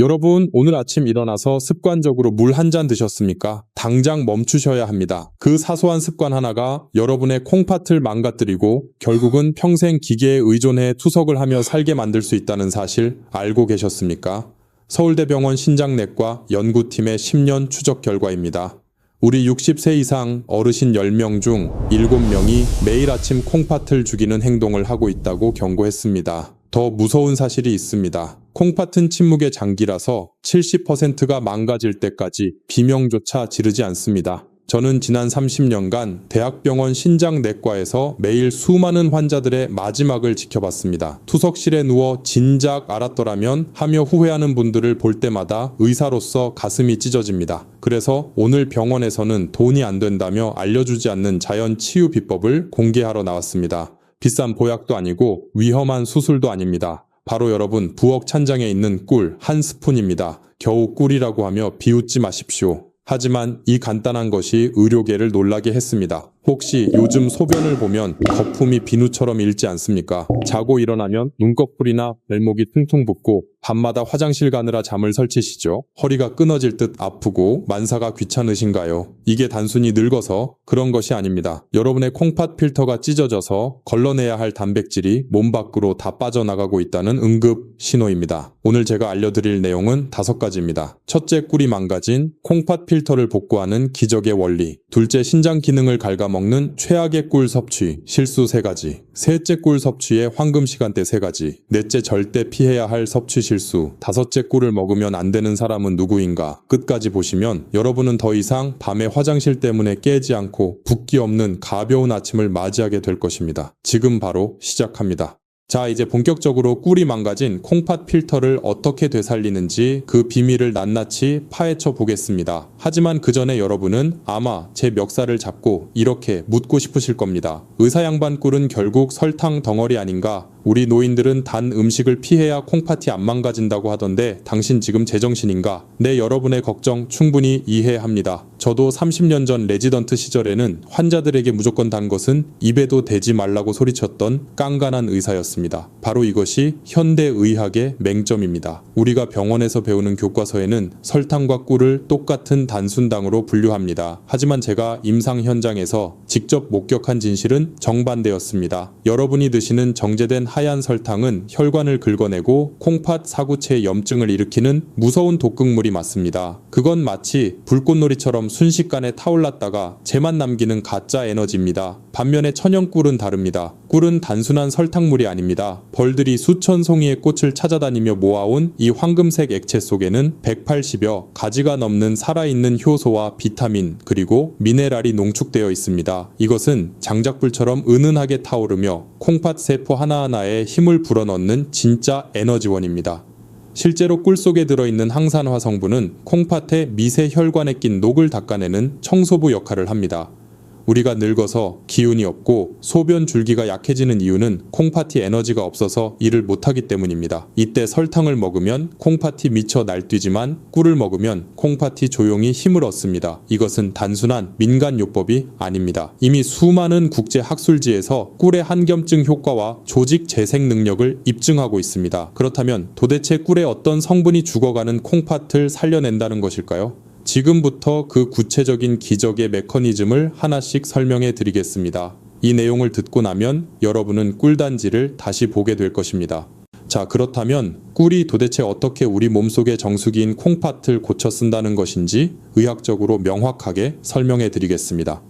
여러분, 오늘 아침 일어나서 습관적으로 물 한 잔 드셨습니까? 당장 멈추셔야 합니다. 그 사소한 습관 하나가 여러분의 콩팥을 망가뜨리고 결국은 평생 기계에 의존해 투석을 하며 살게 만들 수 있다는 사실 알고 계셨습니까? 서울대병원 신장내과 연구팀의 10년 추적 결과입니다. 우리 60세 이상 어르신 10명 중 7명이 매일 아침 콩팥을 죽이는 행동을 하고 있다고 경고했습니다. 더 무서운 사실이 있습니다. 콩팥은 침묵의 장기라서 70%가 망가질 때까지 비명조차 지르지 않습니다. 저는 지난 30년간 대학병원 신장내과에서 매일 수많은 환자들의 마지막을 지켜봤습니다. 투석실에 누워 진작 알았더라면 하며 후회하는 분들을 볼 때마다 의사로서 가슴이 찢어집니다. 그래서 오늘 병원에서는 돈이 안 된다며 알려주지 않는 자연 치유 비법을 공개하러 나왔습니다. 비싼 보약도 아니고 위험한 수술도 아닙니다. 바로 여러분 부엌 찬장에 있는 꿀 한 스푼입니다. 겨우 꿀이라고 하며 비웃지 마십시오. 하지만 이 간단한 것이 의료계를 놀라게 했습니다. 혹시 요즘 소변을 보면 거품이 비누처럼 일지 않습니까? 자고 일어나면 눈꺼풀이나 발목이 퉁퉁 붓고 밤마다 화장실 가느라 잠을 설치시죠? 허리가 끊어질 듯 아프고 만사가 귀찮으신가요? 이게 단순히 늙어서 그런 것이 아닙니다. 여러분의 콩팥 필터가 찢어져서 걸러내야 할 단백질이 몸 밖으로 다 빠져나가고 있다는 응급 신호입니다. 오늘 제가 알려드릴 내용은 다섯 가지입니다. 첫째 꿀이 망가진 콩팥 필터를 복구하는 기적의 원리. 둘째 신장 기능을 갉아먹 는 최악의 꿀 섭취, 실수 세 가지. 셋째 꿀 섭취의 황금 시간대 세 가지. 넷째 절대 피해야 할 섭취 실수. 다섯째 꿀을 먹으면 안 되는 사람은 누구인가. 끝까지 보시면 여러분은 더 이상 밤에 화장실 때문에 깨지 않고 붓기 없는 가벼운 아침을 맞이하게 될 것입니다. 지금 바로 시작합니다. 자, 이제 본격적으로 꿀이 망가진 콩팥 필터를 어떻게 되살리는지 그 비밀을 낱낱이 파헤쳐 보겠습니다. 하지만 그 전에 여러분은 아마 제 멱살을 잡고 이렇게 묻고 싶으실 겁니다. 의사 양반 꿀은 결국 설탕 덩어리 아닌가? 우리 노인들은 단 음식을 피해야 콩팥이 안 망가진다고 하던데 당신 지금 제정신인가? 네, 여러분의 걱정 충분히 이해합니다. 저도 30년 전 레지던트 시절에는 환자들에게 무조건 단 것은 입에도 대지 말라고 소리쳤던 깐깐한 의사였습니다. 바로 이것이 현대 의학의 맹점입니다. 우리가 병원에서 배우는 교과서에는 설탕과 꿀을 똑같은 단순당으로 분류합니다. 하지만 제가 임상 현장에서 직접 목격한 진실은 정반대였습니다. 여러분이 드시는 정제된 하얀 설탕은 혈관을 긁어내고 콩팥 사구체의 염증을 일으키는 무서운 독극물이 맞습니다. 그건 마치 불꽃놀이처럼 순식간에 타올랐다가 재만 남기는 가짜 에너지입니다. 반면에 천연꿀은 다릅니다. 꿀은 단순한 설탕물이 아닙니다. 벌들이 수천 송이의 꽃을 찾아다니며 모아온 이 황금색 액체 속에는 180여 가지가 넘는 살아있는 효소와 비타민 그리고 미네랄이 농축되어 있습니다. 이것은 장작불처럼 은은하게 타오르며 콩팥 세포 하나하나 에 힘을 불어넣는 진짜 에너지원입니다. 실제로 꿀 속에 들어있는 항산화 성분은 콩팥의 미세 혈관에 낀 녹을 닦아내는 청소부 역할을 합니다. 우리가 늙어서 기운이 없고 소변 줄기가 약해지는 이유는 콩팥이 에너지가 없어서 일을 못하기 때문입니다. 이때 설탕을 먹으면 콩팥이 미쳐 날뛰지만 꿀을 먹으면 콩팥이 조용히 힘을 얻습니다. 이것은 단순한 민간요법이 아닙니다. 이미 수많은 국제 학술지에서 꿀의 한겸증 효과와 조직 재생 능력을 입증하고 있습니다. 그렇다면 도대체 꿀의 어떤 성분이 죽어가는 콩팥을 살려낸다는 것일까요? 지금부터 그 구체적인 기적의 메커니즘을 하나씩 설명해 드리겠습니다. 이 내용을 듣고 나면 여러분은 꿀단지를 다시 보게 될 것입니다. 자, 그렇다면 꿀이 도대체 어떻게 우리 몸속의 정수기인 콩팥을 고쳐 쓴다는 것인지 의학적으로 명확하게 설명해 드리겠습니다.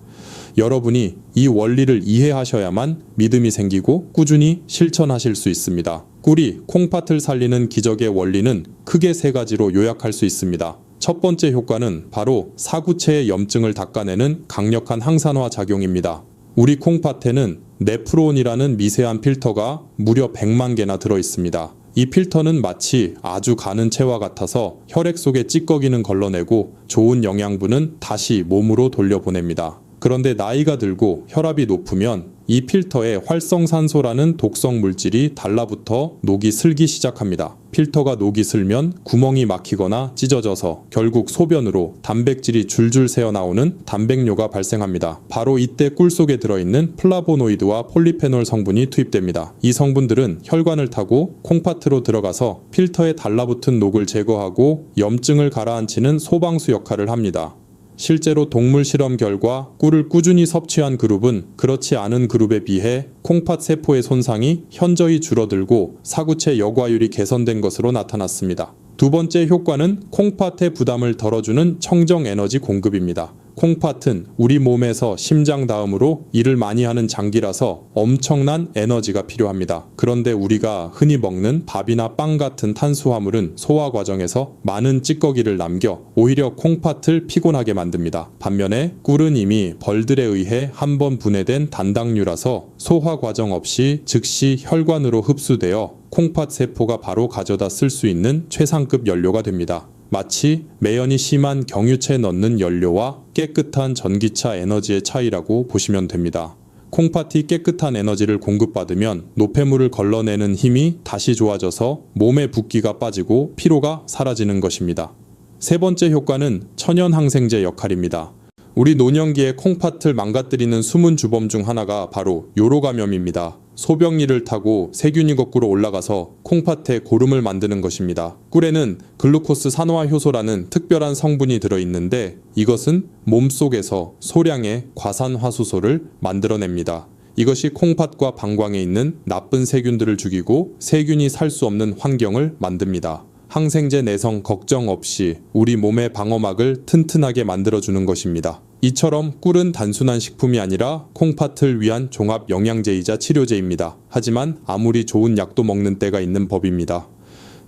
여러분이 이 원리를 이해하셔야만 믿음이 생기고 꾸준히 실천하실 수 있습니다. 꿀이 콩팥을 살리는 기적의 원리는 크게 세 가지로 요약할 수 있습니다. 첫 번째 효과는 바로 사구체의 염증을 닦아내는 강력한 항산화 작용입니다. 우리 콩팥에는 네프론이라는 미세한 필터가 무려 100만 개나 들어 있습니다. 이 필터는 마치 아주 가는 채와 같아서 혈액 속의 찌꺼기는 걸러내고 좋은 영양분은 다시 몸으로 돌려보냅니다. 그런데 나이가 들고 혈압이 높으면 이 필터에 활성산소라는 독성 물질이 달라붙어 녹이 슬기 시작합니다. 필터가 녹이 슬면 구멍이 막히거나 찢어져서 결국 소변으로 단백질이 줄줄 새어 나오는 단백뇨가 발생합니다. 바로 이때 꿀 속에 들어있는 플라보노이드와 폴리페놀 성분이 투입됩니다. 이 성분들은 혈관을 타고 콩파트로 들어가서 필터에 달라붙은 녹을 제거하고 염증을 가라앉히는 소방수 역할을 합니다. 실제로 동물 실험 결과 꿀을 꾸준히 섭취한 그룹은 그렇지 않은 그룹에 비해 콩팥 세포의 손상이 현저히 줄어들고 사구체 여과율이 개선된 것으로 나타났습니다. 두 번째 효과는 콩팥의 부담을 덜어주는 청정 에너지 공급입니다. 콩팥은 우리 몸에서 심장 다음으로 일을 많이 하는 장기라서 엄청난 에너지가 필요합니다. 그런데 우리가 흔히 먹는 밥이나 빵 같은 탄수화물은 소화 과정에서 많은 찌꺼기를 남겨 오히려 콩팥을 피곤하게 만듭니다. 반면에 꿀은 이미 벌들에 의해 한 번 분해된 단당류라서 소화 과정 없이 즉시 혈관으로 흡수되어 콩팥 세포가 바로 가져다 쓸 수 있는 최상급 연료가 됩니다. 마치 매연이 심한 경유체에 넣는 연료와 깨끗한 전기차 에너지의 차이라고 보시면 됩니다. 콩팥이 깨끗한 에너지를 공급받으면 노폐물을 걸러내는 힘이 다시 좋아져서 몸의 붓기가 빠지고 피로가 사라지는 것입니다. 세 번째 효과는 천연 항생제 역할입니다. 우리 노년기에 콩팥을 망가뜨리는 숨은 주범 중 하나가 바로 요로 감염입니다. 소변리를 타고 세균이 거꾸로 올라가서 콩팥에 고름을 만드는 것입니다. 꿀에는 글루코스 산화 효소라는 특별한 성분이 들어있는데 이것은 몸속에서 소량의 과산화수소를 만들어냅니다. 이것이 콩팥과 방광에 있는 나쁜 세균들을 죽이고 세균이 살 수 없는 환경을 만듭니다. 항생제 내성 걱정 없이 우리 몸의 방어막을 튼튼하게 만들어주는 것입니다. 이처럼 꿀은 단순한 식품이 아니라 콩팥을 위한 종합 영양제이자 치료제입니다. 하지만 아무리 좋은 약도 먹는 때가 있는 법입니다.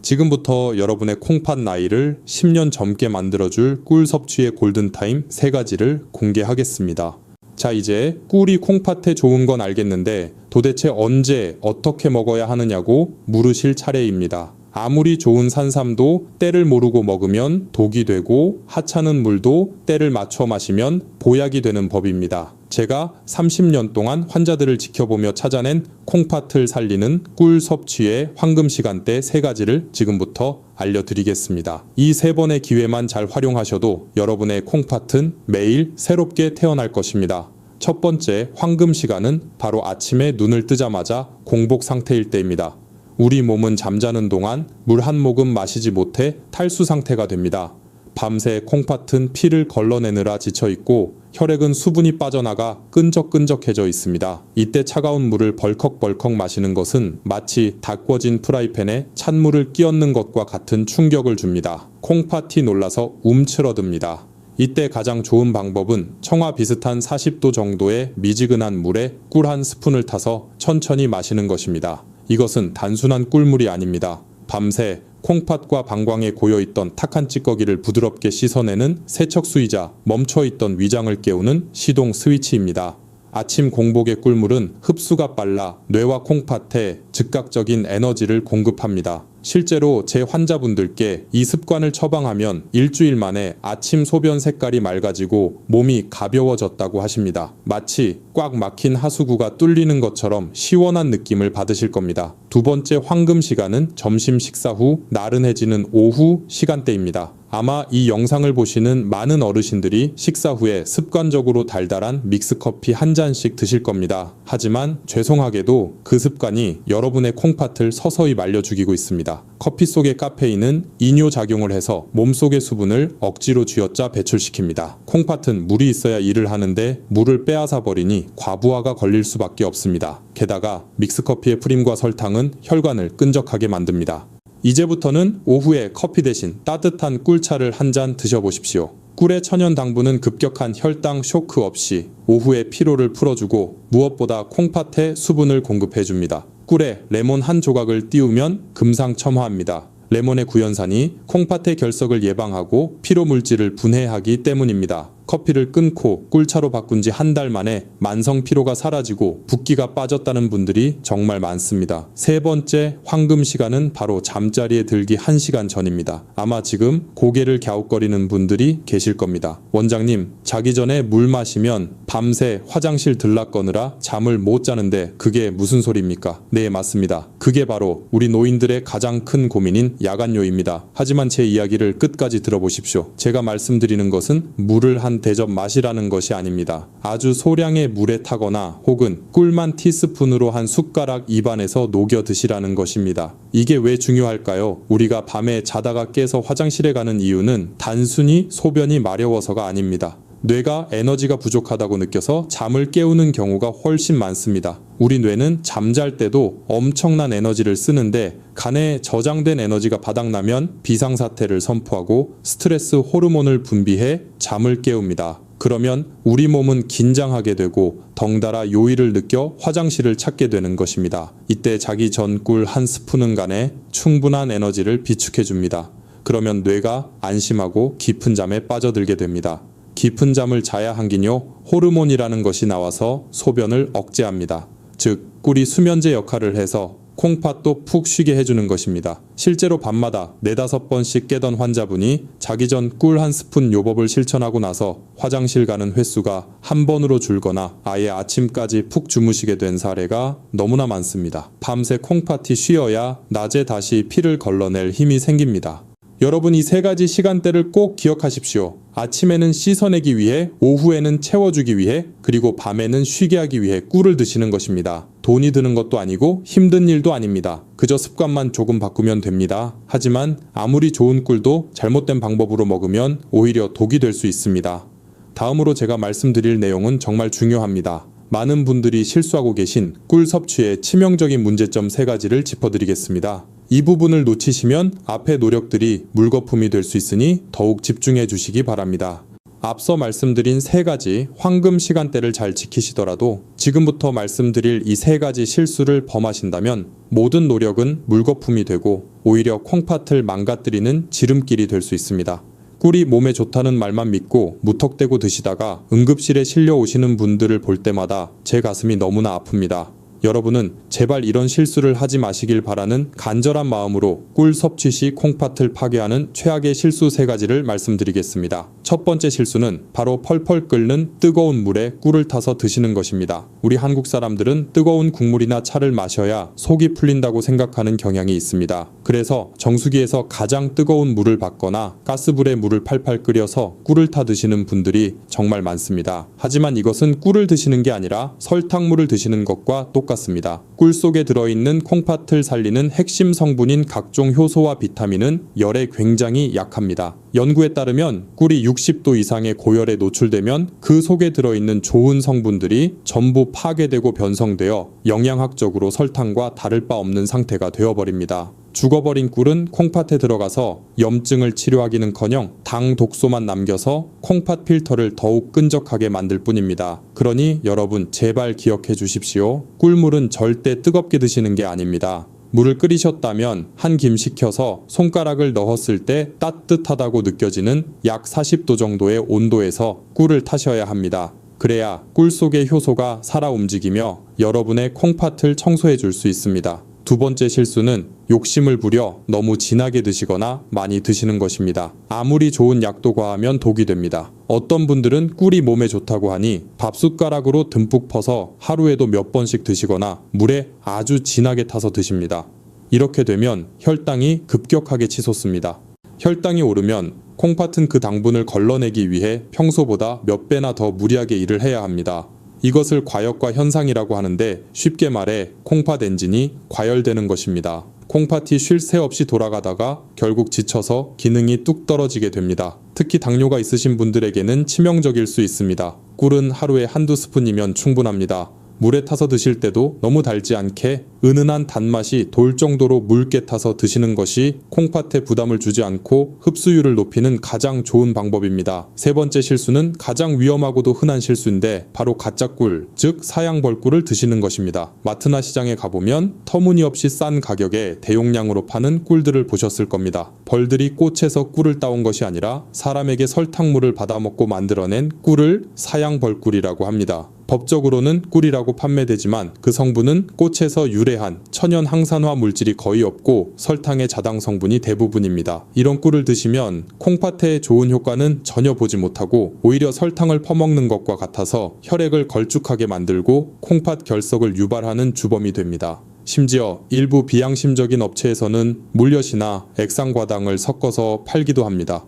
지금부터 여러분의 콩팥 나이를 10년 젊게 만들어줄 꿀 섭취의 골든타임 3가지를 공개하겠습니다. 자, 이제 꿀이 콩팥에 좋은 건 알겠는데 도대체 언제 어떻게 먹어야 하느냐고 물으실 차례입니다. 아무리 좋은 산삼도 때를 모르고 먹으면 독이 되고 하찮은 물도 때를 맞춰 마시면 보약이 되는 법입니다. 제가 30년 동안 환자들을 지켜보며 찾아낸 콩팥을 살리는 꿀 섭취의 황금 시간대 세 가지를 지금부터 알려드리겠습니다. 이 세 번의 기회만 잘 활용하셔도 여러분의 콩팥은 매일 새롭게 태어날 것입니다. 첫 번째 황금 시간은 바로 아침에 눈을 뜨자마자 공복 상태일 때입니다. 우리 몸은 잠자는 동안 물 한 모금 마시지 못해 탈수 상태가 됩니다. 밤새 콩팥은 피를 걸러내느라 지쳐 있고 혈액은 수분이 빠져나가 끈적끈적해져 있습니다. 이때 차가운 물을 벌컥벌컥 마시는 것은 마치 닦궈진 프라이팬에 찬물을 끼얹는 것과 같은 충격을 줍니다. 콩팥이 놀라서 움츠러듭니다. 이때 가장 좋은 방법은 청아 비슷한 40도 정도의 미지근한 물에 꿀 한 스푼을 타서 천천히 마시는 것입니다. 이것은 단순한 꿀물이 아닙니다. 밤새 콩팥과 방광에 고여있던 탁한 찌꺼기를 부드럽게 씻어내는 세척수이자 멈춰있던 위장을 깨우는 시동 스위치입니다. 아침 공복의 꿀물은 흡수가 빨라 뇌와 콩팥에 즉각적인 에너지를 공급합니다. 실제로 제 환자분들께 이 습관을 처방하면 일주일 만에 아침 소변 색깔이 맑아지고 몸이 가벼워졌다고 하십니다. 마치 꽉 막힌 하수구가 뚫리는 것처럼 시원한 느낌을 받으실 겁니다. 두 번째 황금 시간은 점심 식사 후 나른해지는 오후 시간대입니다. 아마 이 영상을 보시는 많은 어르신들이 식사 후에 습관적으로 달달한 믹스커피 한 잔씩 드실 겁니다. 하지만 죄송하게도 그 습관이 여러분의 콩팥을 서서히 말려 죽이고 있습니다. 커피 속의 카페인은 이뇨 작용을 해서 몸속의 수분을 억지로 쥐어짜 배출시킵니다. 콩팥은 물이 있어야 일을 하는데 물을 빼앗아 버리니 과부하가 걸릴 수밖에 없습니다. 게다가 믹스커피의 프림과 설탕은 혈관을 끈적하게 만듭니다. 이제부터는 오후에 커피 대신 따뜻한 꿀차를 한 잔 드셔보십시오. 꿀의 천연 당분은 급격한 혈당 쇼크 없이 오후의 피로를 풀어주고 무엇보다 콩팥에 수분을 공급해줍니다. 꿀에 레몬 한 조각을 띄우면 금상첨화합니다. 레몬의 구연산이 콩팥의 결석을 예방하고 피로 물질을 분해하기 때문입니다. 커피를 끊고 꿀차로 바꾼 지 한 달 만에 만성 피로가 사라지고 붓기가 빠졌다는 분들이 정말 많습니다. 세 번째 황금 시간은 바로 잠자리에 들기 1시간 전입니다. 아마 지금 고개를 갸웃거리는 분들이 계실 겁니다. 원장님, 자기 전에 물 마시면 밤새 화장실 들락거느라 잠을 못 자는데 그게 무슨 소리입니까? 네, 맞습니다. 그게 바로 우리 노인들의 가장 큰 고민인 야간요입니다. 하지만 제 이야기를 끝까지 들어보십시오. 제가 말씀드리는 것은 물을 한 대접 마시라는 것이 아닙니다. 아주 소량의 물에 타거나 혹은 꿀만 티스푼으로 한 숟가락 입안에서 녹여 드시라는 것입니다. 이게 왜 중요할까요? 우리가 밤에 자다가 깨서 화장실에 가는 이유는 단순히 소변이 마려워서가 아닙니다. 뇌가 에너지가 부족하다고 느껴서 잠을 깨우는 경우가 훨씬 많습니다. 우리 뇌는 잠잘 때도 엄청난 에너지를 쓰는데 간에 저장된 에너지가 바닥나면 비상사태를 선포하고 스트레스 호르몬을 분비해 잠을 깨웁니다. 그러면 우리 몸은 긴장하게 되고 덩달아 요일을 느껴 화장실을 찾게 되는 것입니다. 이때 자기 전 꿀 한 스푼은 간에 충분한 에너지를 비축해 줍니다. 그러면 뇌가 안심하고 깊은 잠에 빠져들게 됩니다. 깊은 잠을 자야 한긴요 호르몬이라는 것이 나와서 소변을 억제합니다. 즉 꿀이 수면제 역할을 해서 콩팥도 푹 쉬게 해주는 것입니다. 실제로 밤마다 네다섯 번씩 깨던 환자분이 자기 전 꿀 한 스푼 요법을 실천하고 나서 화장실 가는 횟수가 한 번으로 줄거나 아예 아침까지 푹 주무시게 된 사례가 너무나 많습니다. 밤새 콩팥이 쉬어야 낮에 다시 피를 걸러낼 힘이 생깁니다. 여러분 이 세 가지 시간대를 꼭 기억하십시오. 아침에는 씻어내기 위해, 오후에는 채워주기 위해, 그리고 밤에는 쉬게 하기 위해 꿀을 드시는 것입니다. 돈이 드는 것도 아니고 힘든 일도 아닙니다. 그저 습관만 조금 바꾸면 됩니다. 하지만 아무리 좋은 꿀도 잘못된 방법으로 먹으면 오히려 독이 될 수 있습니다. 다음으로 제가 말씀드릴 내용은 정말 중요합니다. 많은 분들이 실수하고 계신 꿀 섭취의 치명적인 문제점 세 가지를 짚어드리겠습니다. 이 부분을 놓치시면 앞의 노력들이 물거품이 될 수 있으니 더욱 집중해 주시기 바랍니다. 앞서 말씀드린 세 가지 황금 시간대를 잘 지키시더라도 지금부터 말씀드릴 이 세 가지 실수를 범하신다면 모든 노력은 물거품이 되고 오히려 콩팥을 망가뜨리는 지름길이 될 수 있습니다. 꿀이 몸에 좋다는 말만 믿고 무턱대고 드시다가 응급실에 실려 오시는 분들을 볼 때마다 제 가슴이 너무나 아픕니다. 여러분은 제발 이런 실수를 하지 마시길 바라는 간절한 마음으로 꿀 섭취 시 콩팥을 파괴하는 최악의 실수 세 가지를 말씀드리겠습니다. 첫 번째 실수는 바로 펄펄 끓는 뜨거운 물에 꿀을 타서 드시는 것입니다. 우리 한국 사람들은 뜨거운 국물이나 차를 마셔야 속이 풀린다고 생각하는 경향이 있습니다. 그래서 정수기에서 가장 뜨거운 물을 받거나 가스불에 물을 팔팔 끓여서 꿀을 타 드시는 분들이 정말 많습니다. 하지만 이것은 꿀을 드시는 게 아니라 설탕물을 드시는 것과 똑같습니다. 꿀 속에 들어있는 콩팥을 살리는 핵심 성분인 각종 효소와 비타민은 열에 굉장히 약합니다. 연구에 따르면 꿀이 60도 이상의 고열에 노출되면 그 속에 들어있는 좋은 성분들이 전부 파괴되고 변성되어 영양학적으로 설탕과 다를 바 없는 상태가 되어버립니다. 죽어버린 꿀은 콩팥에 들어가서 염증을 치료하기는커녕 당 독소만 남겨서 콩팥 필터를 더욱 끈적하게 만들 뿐입니다. 그러니 여러분 제발 기억해 주십시오. 꿀물은 절대 뜨겁게 드시는 게 아닙니다. 물을 끓이셨다면 한 김 식혀서 손가락을 넣었을 때 따뜻하다고 느껴지는 약 40도 정도의 온도에서 꿀을 타셔야 합니다. 그래야 꿀 속의 효소가 살아 움직이며 여러분의 콩팥을 청소해 줄 수 있습니다. 두 번째 실수는 욕심을 부려 너무 진하게 드시거나 많이 드시는 것입니다. 아무리 좋은 약도 과하면 독이 됩니다. 어떤 분들은 꿀이 몸에 좋다고 하니 밥숟가락으로 듬뿍 퍼서 하루에도 몇 번씩 드시거나 물에 아주 진하게 타서 드십니다. 이렇게 되면 혈당이 급격하게 치솟습니다. 혈당이 오르면 콩팥은 그 당분을 걸러내기 위해 평소보다 몇 배나 더 무리하게 일을 해야 합니다. 이것을 과역과 현상이라고 하는데 쉽게 말해 콩팥 엔진이 과열되는 것입니다. 콩팥이 쉴 새 없이 돌아가다가 결국 지쳐서 기능이 뚝 떨어지게 됩니다. 특히 당뇨가 있으신 분들에게는 치명적일 수 있습니다. 꿀은 하루에 한두 스푼이면 충분합니다. 물에 타서 드실 때도 너무 달지 않게 은은한 단맛이 돌 정도로 묽게 타서 드시는 것이 콩팥에 부담을 주지 않고 흡수율을 높이는 가장 좋은 방법입니다. 세 번째 실수는 가장 위험하고도 흔한 실수인데 바로 가짜 꿀, 즉 사양 벌꿀을 드시는 것입니다. 마트나 시장에 가보면 터무니없이 싼 가격에 대용량으로 파는 꿀들을 보셨을 겁니다. 벌들이 꽃에서 꿀을 따온 것이 아니라 사람에게 설탕물을 받아먹고 만들어낸 꿀을 사양 벌꿀이라고 합니다. 법적으로는 꿀이라고 판매되지만 그 성분은 꽃에서 유래한 천연 항산화 물질이 거의 없고 설탕의 자당 성분이 대부분입니다. 이런 꿀을 드시면 콩팥에 좋은 효과는 전혀 보지 못하고 오히려 설탕을 퍼먹는 것과 같아서 혈액을 걸쭉하게 만들고 콩팥 결석을 유발하는 주범이 됩니다. 심지어 일부 비양심적인 업체에서는 물엿이나 액상과당을 섞어서 팔기도 합니다.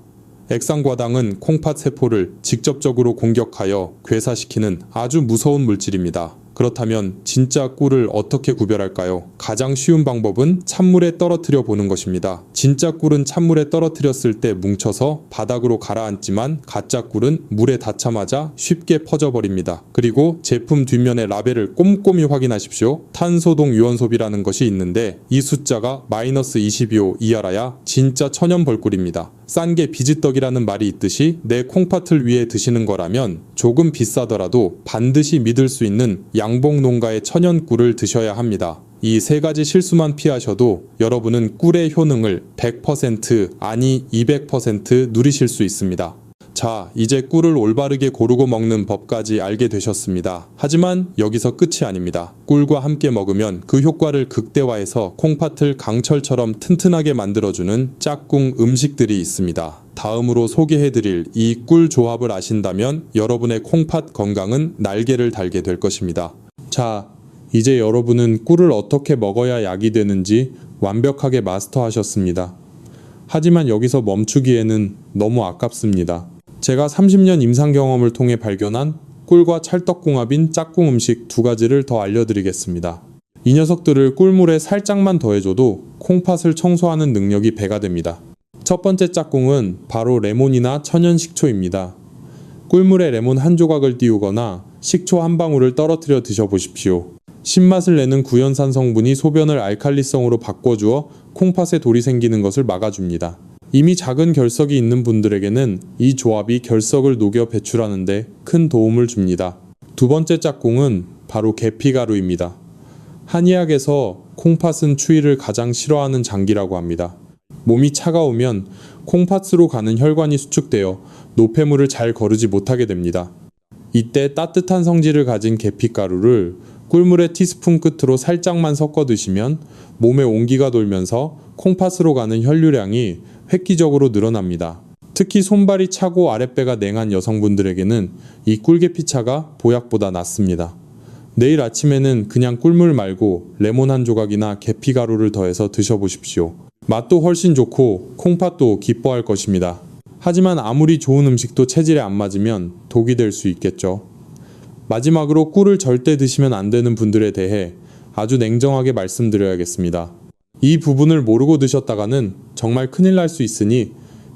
액상과당은 콩팥 세포를 직접적으로 공격하여 괴사시키는 아주 무서운 물질입니다. 그렇다면 진짜 꿀을 어떻게 구별할까요? 가장 쉬운 방법은 찬물에 떨어뜨려 보는 것입니다. 진짜 꿀은 찬물에 떨어뜨렸을 때 뭉쳐서 바닥으로 가라앉지만 가짜 꿀은 물에 닿자마자 쉽게 퍼져버립니다. 그리고 제품 뒷면의 라벨을 꼼꼼히 확인하십시오. 탄소동 유원소비라는 것이 있는데 이 숫자가 마이너스 22호 이하라야 진짜 천연 벌꿀입니다. 싼게 비지떡이라는 말이 있듯이 내 콩팥을 위해 드시는 거라면 조금 비싸더라도 반드시 믿을 수 있는 양봉 농가의 천연 꿀을 드셔야 합니다. 이 세 가지 실수만 피하셔도 여러분은 꿀의 효능을 100% 아니 200% 누리실 수 있습니다. 자, 이제 꿀을 올바르게 고르고 먹는 법까지 알게 되셨습니다. 하지만 여기서 끝이 아닙니다. 꿀과 함께 먹으면 그 효과를 극대화해서 콩팥을 강철처럼 튼튼하게 만들어주는 짝꿍 음식들이 있습니다. 다음으로 소개해드릴 이 꿀 조합을 아신다면 여러분의 콩팥 건강은 날개를 달게 될 것입니다. 자, 이제 여러분은 꿀을 어떻게 먹어야 약이 되는지 완벽하게 마스터하셨습니다. 하지만 여기서 멈추기에는 너무 아깝습니다. 제가 30년 임상 경험을 통해 발견한 꿀과 찰떡궁합인 짝꿍 음식 두 가지를 더 알려드리겠습니다. 이 녀석들을 꿀물에 살짝만 더해줘도 콩팥을 청소하는 능력이 배가 됩니다. 첫 번째 짝꿍은 바로 레몬이나 천연 식초입니다. 꿀물에 레몬 한 조각을 띄우거나 식초 한 방울을 떨어뜨려 드셔보십시오. 신맛을 내는 구연산 성분이 소변을 알칼리성으로 바꿔주어 콩팥에 돌이 생기는 것을 막아줍니다. 이미 작은 결석이 있는 분들에게는 이 조합이 결석을 녹여 배출하는데 큰 도움을 줍니다. 두 번째 짝꿍은 바로 계피가루입니다. 한의학에서 콩팥은 추위를 가장 싫어하는 장기라고 합니다. 몸이 차가우면 콩팥으로 가는 혈관이 수축되어 노폐물을 잘 거르지 못하게 됩니다. 이때 따뜻한 성질을 가진 계피가루를 꿀물에 티스푼 끝으로 살짝만 섞어 드시면 몸에 온기가 돌면서 콩팥으로 가는 혈류량이 획기적으로 늘어납니다. 특히 손발이 차고 아랫배가 냉한 여성분들에게는 이 꿀계피차가 보약보다 낫습니다. 내일 아침에는 그냥 꿀물 말고 레몬 한 조각이나 계피가루를 더해서 드셔보십시오. 맛도 훨씬 좋고 콩팥도 기뻐할 것입니다. 하지만 아무리 좋은 음식도 체질에 안 맞으면 독이 될 수 있겠죠. 마지막으로 꿀을 절대 드시면 안 되는 분들에 대해 아주 냉정하게 말씀드려야겠습니다. 이 부분을 모르고 드셨다가는 정말 큰일 날 수 있으니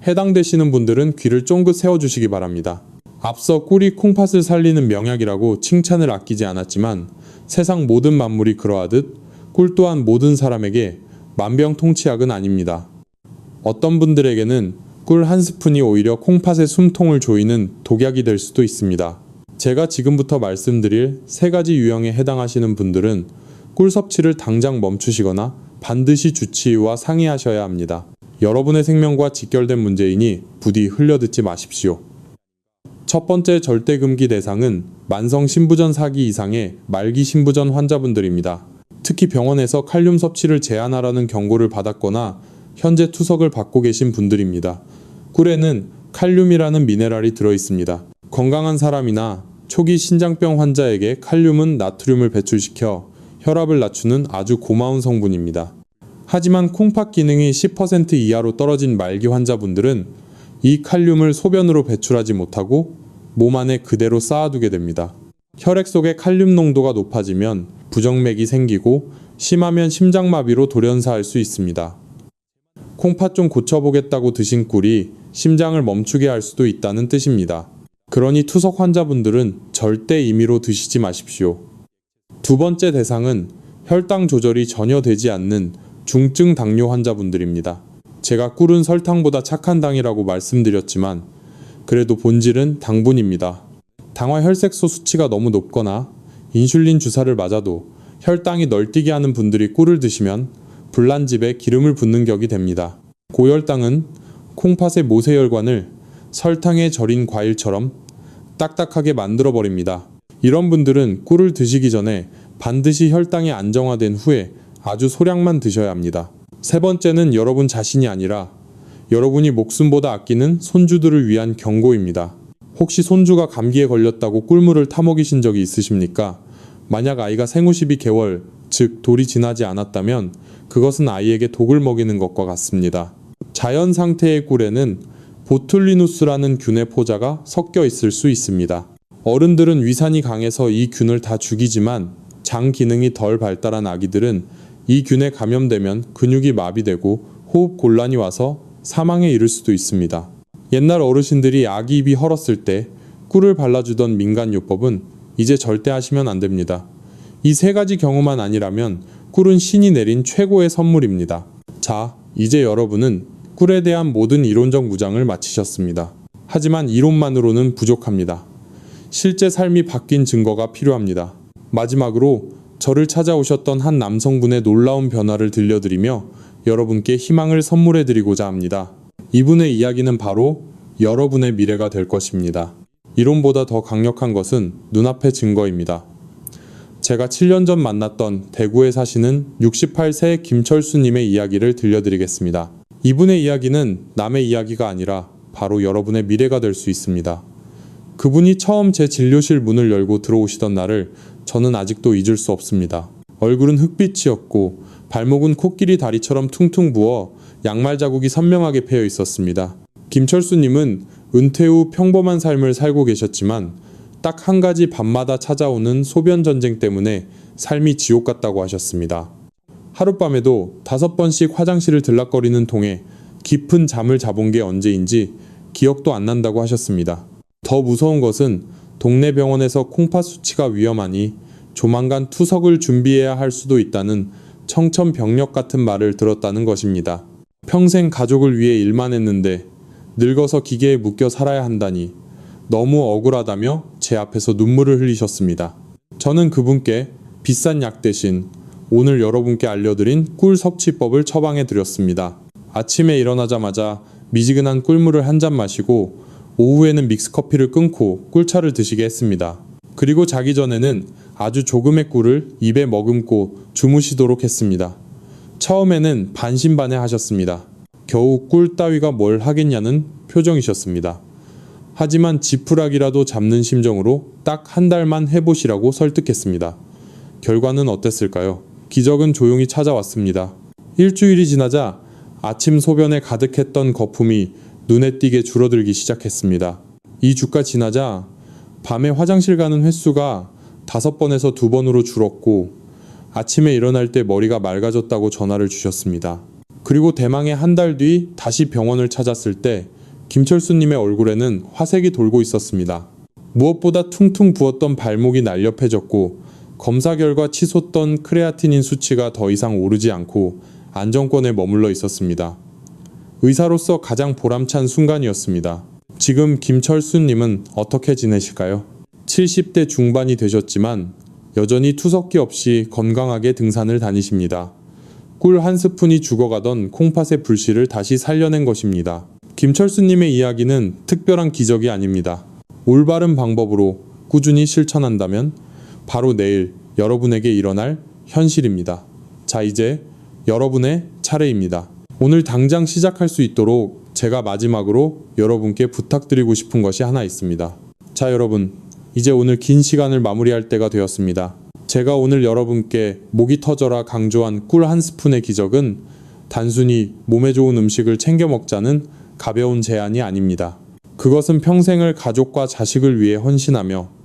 해당되시는 분들은 귀를 쫑긋 세워주시기 바랍니다. 앞서 꿀이 콩팥을 살리는 명약이라고 칭찬을 아끼지 않았지만 세상 모든 만물이 그러하듯 꿀 또한 모든 사람에게 만병통치약은 아닙니다. 어떤 분들에게는 꿀 한 스푼이 오히려 콩팥의 숨통을 조이는 독약이 될 수도 있습니다. 제가 지금부터 말씀드릴 세 가지 유형에 해당하시는 분들은 꿀 섭취를 당장 멈추시거나 반드시 주치의와 상의하셔야 합니다. 여러분의 생명과 직결된 문제이니 부디 흘려듣지 마십시오. 첫 번째 절대 금기 대상은 만성 신부전 사기 이상의 말기 신부전 환자분들입니다. 특히 병원에서 칼륨 섭취를 제한하라는 경고를 받았거나 현재 투석을 받고 계신 분들입니다. 꿀에는 칼륨이라는 미네랄이 들어 있습니다. 건강한 사람이나 초기 신장병 환자에게 칼륨은 나트륨을 배출시켜 혈압을 낮추는 아주 고마운 성분입니다. 하지만 콩팥 기능이 10% 이하로 떨어진 말기 환자분들은 이 칼륨을 소변으로 배출하지 못하고 몸 안에 그대로 쌓아두게 됩니다. 혈액 속의 칼륨 농도가 높아지면 부정맥이 생기고 심하면 심장마비로 돌연사할 수 있습니다. 콩팥 좀 고쳐보겠다고 드신 꿀이 심장을 멈추게 할 수도 있다는 뜻입니다. 그러니 투석 환자분들은 절대 임의로 드시지 마십시오. 두 번째 대상은 혈당 조절이 전혀 되지 않는 중증 당뇨 환자분들입니다. 제가 꿀은 설탕보다 착한 당이라고 말씀드렸지만 그래도 본질은 당분입니다. 당화 혈색소 수치가 너무 높거나 인슐린 주사를 맞아도 혈당이 널뛰게 하는 분들이 꿀을 드시면 불난집에 기름을 붓는 격이 됩니다. 고혈당은 콩팥의 모세혈관을 설탕에 절인 과일처럼 딱딱하게 만들어 버립니다. 이런 분들은 꿀을 드시기 전에 반드시 혈당이 안정화된 후에 아주 소량만 드셔야 합니다. 세 번째는 여러분 자신이 아니라 여러분이 목숨보다 아끼는 손주들을 위한 경고입니다. 혹시 손주가 감기에 걸렸다고 꿀물을 타먹이신 적이 있으십니까? 만약 아이가 생후 12개월, 즉 돌이 지나지 않았다면 그것은 아이에게 독을 먹이는 것과 같습니다. 자연 상태의 꿀에는 보툴리누스라는 균의 포자가 섞여 있을 수 있습니다. 어른들은 위산이 강해서 이 균을 다 죽이지만 장 기능이 덜 발달한 아기들은 이 균에 감염되면 근육이 마비되고 호흡 곤란이 와서 사망에 이를 수도 있습니다. 옛날 어르신들이 아기 입이 헐었을 때 꿀을 발라주던 민간요법은 이제 절대 하시면 안 됩니다. 이 세 가지 경우만 아니라면 꿀은 신이 내린 최고의 선물입니다. 자, 이제 여러분은 꿀에 대한 모든 이론적 무장을 마치셨습니다. 하지만 이론만으로는 부족합니다. 실제 삶이 바뀐 증거가 필요합니다. 마지막으로 저를 찾아오셨던 한 남성분의 놀라운 변화를 들려드리며 여러분께 희망을 선물해 드리고자 합니다. 이분의 이야기는 바로 여러분의 미래가 될 것입니다. 이론보다 더 강력한 것은 눈앞의 증거입니다. 제가 7년 전 만났던 대구에 사시는 68세 김철수님의 이야기를 들려드리겠습니다. 이분의 이야기는 남의 이야기가 아니라 바로 여러분의 미래가 될 수 있습니다. 그분이 처음 제 진료실 문을 열고 들어오시던 날을 저는 아직도 잊을 수 없습니다. 얼굴은 흑빛이었고 발목은 코끼리 다리처럼 퉁퉁 부어 양말 자국이 선명하게 패여 있었습니다. 김철수님은 은퇴 후 평범한 삶을 살고 계셨지만 딱 한 가지 밤마다 찾아오는 소변 전쟁 때문에 삶이 지옥 같다고 하셨습니다. 하룻밤에도 다섯 번씩 화장실을 들락거리는 통에 깊은 잠을 자본 게 언제인지 기억도 안 난다고 하셨습니다. 더 무서운 것은 동네 병원에서 콩팥 수치가 위험하니 조만간 투석을 준비해야 할 수도 있다는 청천벽력 같은 말을 들었다는 것입니다. 평생 가족을 위해 일만 했는데 늙어서 기계에 묶여 살아야 한다니 너무 억울하다며 제 앞에서 눈물을 흘리셨습니다. 저는 그분께 비싼 약 대신 오늘 여러분께 알려드린 꿀 섭취법을 처방해 드렸습니다. 아침에 일어나자마자 미지근한 꿀물을 한 잔 마시고 오후에는 믹스커피를 끊고 꿀차를 드시게 했습니다. 그리고 자기 전에는 아주 조금의 꿀을 입에 머금고 주무시도록 했습니다. 처음에는 반신반의 하셨습니다. 겨우 꿀 따위가 뭘 하겠냐는 표정이셨습니다. 하지만 지푸라기라도 잡는 심정으로 딱 한 달만 해보시라고 설득했습니다. 결과는 어땠을까요? 기적은 조용히 찾아왔습니다. 일주일이 지나자 아침 소변에 가득했던 거품이 눈에 띄게 줄어들기 시작했습니다. 이 주가 지나자 밤에 화장실 가는 횟수가 다섯 번에서 두 번으로 줄었고 아침에 일어날 때 머리가 맑아졌다고 전화를 주셨습니다. 그리고 대망의 한 달 뒤 다시 병원을 찾았을 때 김철수님의 얼굴에는 화색이 돌고 있었습니다. 무엇보다 퉁퉁 부었던 발목이 날렵해졌고 검사 결과 치솟던 크레아티닌 수치가 더 이상 오르지 않고 안정권에 머물러 있었습니다. 의사로서 가장 보람찬 순간이었습니다. 지금 김철수님은 어떻게 지내실까요? 70대 중반이 되셨지만 여전히 투석기 없이 건강하게 등산을 다니십니다. 꿀 한 스푼이 죽어가던 콩팥의 불씨를 다시 살려낸 것입니다. 김철수님의 이야기는 특별한 기적이 아닙니다. 올바른 방법으로 꾸준히 실천한다면 바로 내일 여러분에게 일어날 현실입니다. 자, 이제 여러분의 차례입니다. 오늘 당장 시작할 수 있도록 제가 마지막으로 여러분께 부탁드리고 싶은 것이 하나 있습니다. 자, 여러분. 이제 오늘 긴 시간을 마무리할 때가 되었습니다. 제가 오늘 여러분께 목이 터져라 강조한 꿀 한 스푼의 기적은 단순히 몸에 좋은 음식을 챙겨 먹자는 가벼운 제안이 아닙니다. 그것은 평생을 가족과 자식을 위해 헌신하며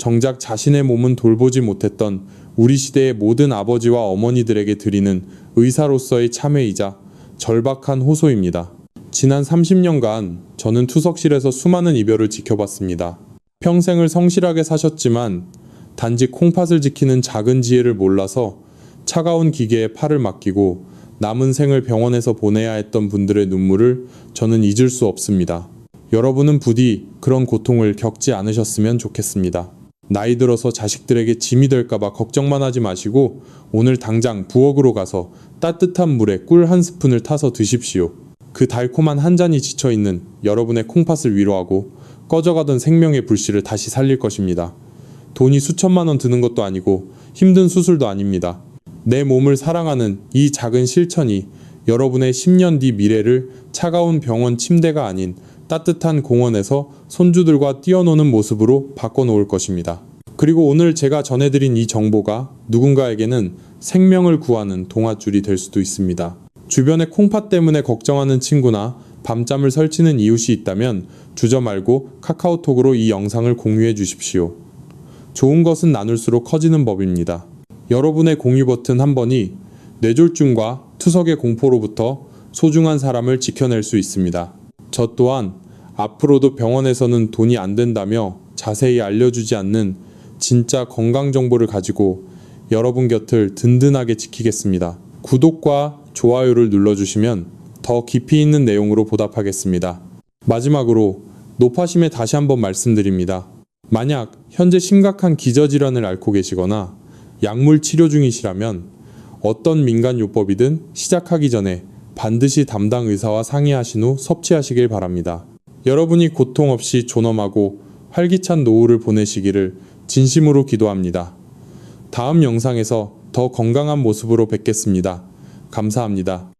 정작 자신의 몸은 돌보지 못했던 우리 시대의 모든 아버지와 어머니들에게 드리는 의사로서의 참회이자 절박한 호소입니다. 지난 30년간 저는 투석실에서 수많은 이별을 지켜봤습니다. 평생을 성실하게 사셨지만 단지 콩팥을 지키는 작은 지혜를 몰라서 차가운 기계에 팔을 맡기고 남은 생을 병원에서 보내야 했던 분들의 눈물을 저는 잊을 수 없습니다. 여러분은 부디 그런 고통을 겪지 않으셨으면 좋겠습니다. 나이 들어서 자식들에게 짐이 될까봐 걱정만 하지 마시고 오늘 당장 부엌으로 가서 따뜻한 물에 꿀 한 스푼을 타서 드십시오. 그 달콤한 한 잔이 지쳐 있는 여러분의 콩팥을 위로하고 꺼져가던 생명의 불씨를 다시 살릴 것입니다. 돈이 수천만 원 드는 것도 아니고 힘든 수술도 아닙니다. 내 몸을 사랑하는 이 작은 실천이 여러분의 10년 뒤 미래를 차가운 병원 침대가 아닌 따뜻한 공원에서 손주들과 뛰어노는 모습으로 바꿔놓을 것입니다. 그리고 오늘 제가 전해드린 이 정보가 누군가에게는 생명을 구하는 동화줄이 될 수도 있습니다. 주변에 콩팥 때문에 걱정하는 친구나 밤잠을 설치는 이웃이 있다면 주저 말고 카카오톡으로 이 영상을 공유해 주십시오. 좋은 것은 나눌수록 커지는 법입니다. 여러분의 공유 버튼 한 번이 뇌졸중과 투석의 공포로부터 소중한 사람을 지켜낼 수 있습니다. 저 또한 앞으로도 병원에서는 돈이 안 된다며 자세히 알려주지 않는 진짜 건강 정보를 가지고 여러분 곁을 든든하게 지키겠습니다. 구독과 좋아요를 눌러주시면 더 깊이 있는 내용으로 보답하겠습니다. 마지막으로 노파심에 다시 한번 말씀드립니다. 만약 현재 심각한 기저질환을 앓고 계시거나 약물 치료 중이시라면 어떤 민간요법이든 시작하기 전에 반드시 담당 의사와 상의하신 후 섭취하시길 바랍니다. 여러분이 고통 없이 존엄하고 활기찬 노후를 보내시기를 진심으로 기도합니다. 다음 영상에서 더 건강한 모습으로 뵙겠습니다. 감사합니다.